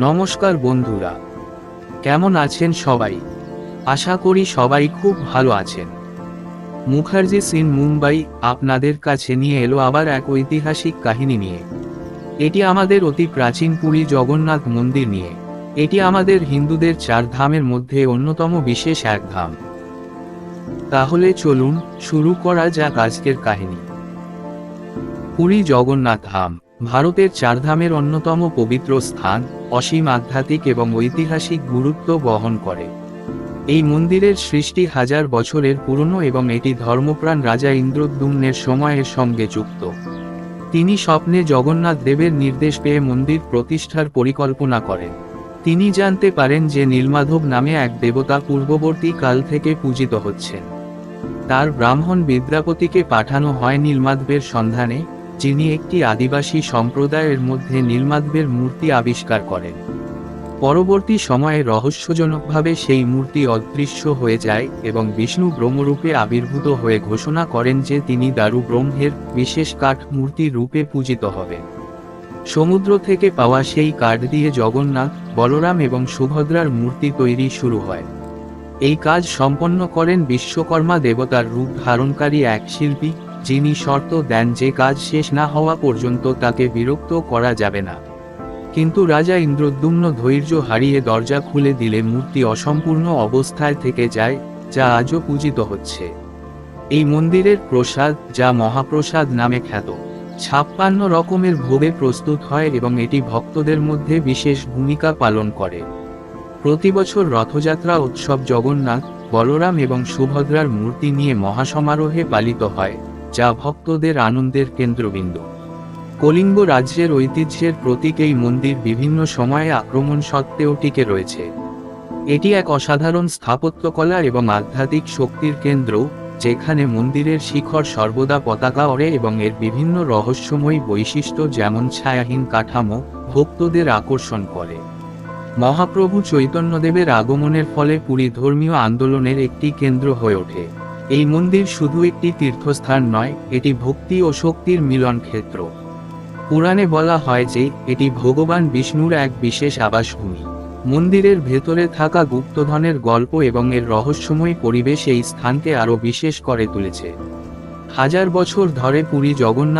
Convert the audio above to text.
নমস্কার বন্ধুরা। কেমন আছেন সবাই? আশা করি সবাই খুব ভালো আছেন। মুখার্জি সিন মুম্বাই আপনাদের কাছে নিয়ে এলো আবার এক ঐতিহাসিক কাহিনী নিয়ে। এটি আমাদের অতি প্রাচীন পুরী জগন্নাথ মন্দির নিয়ে। এটি আমাদের হিন্দুদের চার ধামের মধ্যে অন্যতম বিশেষ এক ধাম। তাহলে চলুন শুরু করা যাক আজকের কাহিনী। পুরী জগন্নাথ ধাম। ভারতের চারধামের অন্যতম পবিত্র স্থান, অসীম আধ্যাত্মিক এবং ঐতিহাসিক গুরুত্ব বহন করে। এই মন্দিরের সৃষ্টি হাজার বছরের পুরনো এবং এটি ধর্মপ্রাণ রাজা ইন্দ্রদ্যুম্নের সময়ের সঙ্গে যুক্ত। তিনি স্বপ্নে জগন্নাথ দেবের নির্দেশ পেয়ে মন্দির প্রতিষ্ঠার পরিকল্পনা করেন। তিনি জানতে পারেন যে নীলমাধব নামে এক দেবতা পূর্ববর্তী কাল থেকে পূজিত হচ্ছেন। তার ব্রাহ্মণ বিদ্যাপতিকে পাঠানো হয় নীলমাধবের সন্ধানে। যিনি একটি আদিবাসী সম্প্রদায়ের মধ্যে নীলমাধবের মূর্তি আবিষ্কার করেন। পরবর্তী সময়ে রহস্যজনকভাবে সেই মূর্তি অদৃশ্য হয়ে যায় এবং বিষ্ণু ব্রহ্মরূপে আবির্ভূত হয়ে ঘোষণা করেন যে তিনি দারু ব্রহ্মের বিশেষ কাঠ মূর্তি রূপে পূজিত হবেন। সমুদ্র থেকে পাওয়া সেই কাঠ দিয়ে জগন্নাথ, বলরাম এবং সুভদ্রার মূর্তি তৈরি শুরু হয়। এই কাজ সম্পন্ন করেন বিশ্বকর্মা দেবতার রূপ ধারণকারী এক শিল্পী যিনি শর্ত দেন যে কাজ শেষ না হওয়া পর্যন্ত তাকে বিরক্ত করা যাবে না। কিন্তু রাজা ইন্দ্রদ্যুম্ন ধৈর্য হারিয়ে দরজা খুলে দিলে মূর্তি অসম্পূর্ণ অবস্থায় থেকে যায়, যা আজও পূজিত হচ্ছে। এই মন্দিরের প্রসাদ, যা মহাপ্রসাদ নামে খ্যাত, ছাপ্পান্ন রকমের ভোগে প্রস্তুত হয় এবং এটি ভক্তদের মধ্যে বিশেষ ভূমিকা পালন করে। প্রতি বছর রথযাত্রা উৎসব জগন্নাথ, বলরাম এবং সুভদ্রার মূর্তি নিয়ে মহাসমারোহে পালিত হয়। যা ভক্তদের আনন্দের কেন্দ্রবিন্দু। কলিঙ্গ রাজ্যের ঐতিহ্যের প্রতীক এই মন্দির বিভিন্ন সময়ে আক্রমণ সত্ত্বেও টিকে রয়েছে। এটি এক অসাধারণ স্থাপত্যকলা এবং আধ্যাত্মিক শক্তির কেন্দ্র, যেখানে মন্দিরের শিখর সর্বদা পতাকা ওড়ে এবং এর বিভিন্ন রহস্যময়ী বৈশিষ্ট্য যেমন ছায়াহীন কাঠামো, ভক্তদের আকর্ষণ করে। মহাপ্রভু চৈতন্যদেবের আগমনের ফলে পুরী ধর্মীয় আন্দোলনের একটি কেন্দ্র হয়ে ওঠে। এই মন্দির শুধু একটি তীর্থস্থান নয়, এটি ভক্তি ও শক্তির মিলন ক্ষেত্র পুরাণে বলা হয় যে, এটি ভগবান বিষ্ণুর এক বিশেষ আবাসভূমি। মন্দিরের ভেতরে থাকা গুপ্তধনের গল্প এবং এর রহস্যময় পরিবেশ এই স্থানকে আরও বিশেষ করে তুলেছে। হাজার বছর ধরে পুরী জগন্নাথ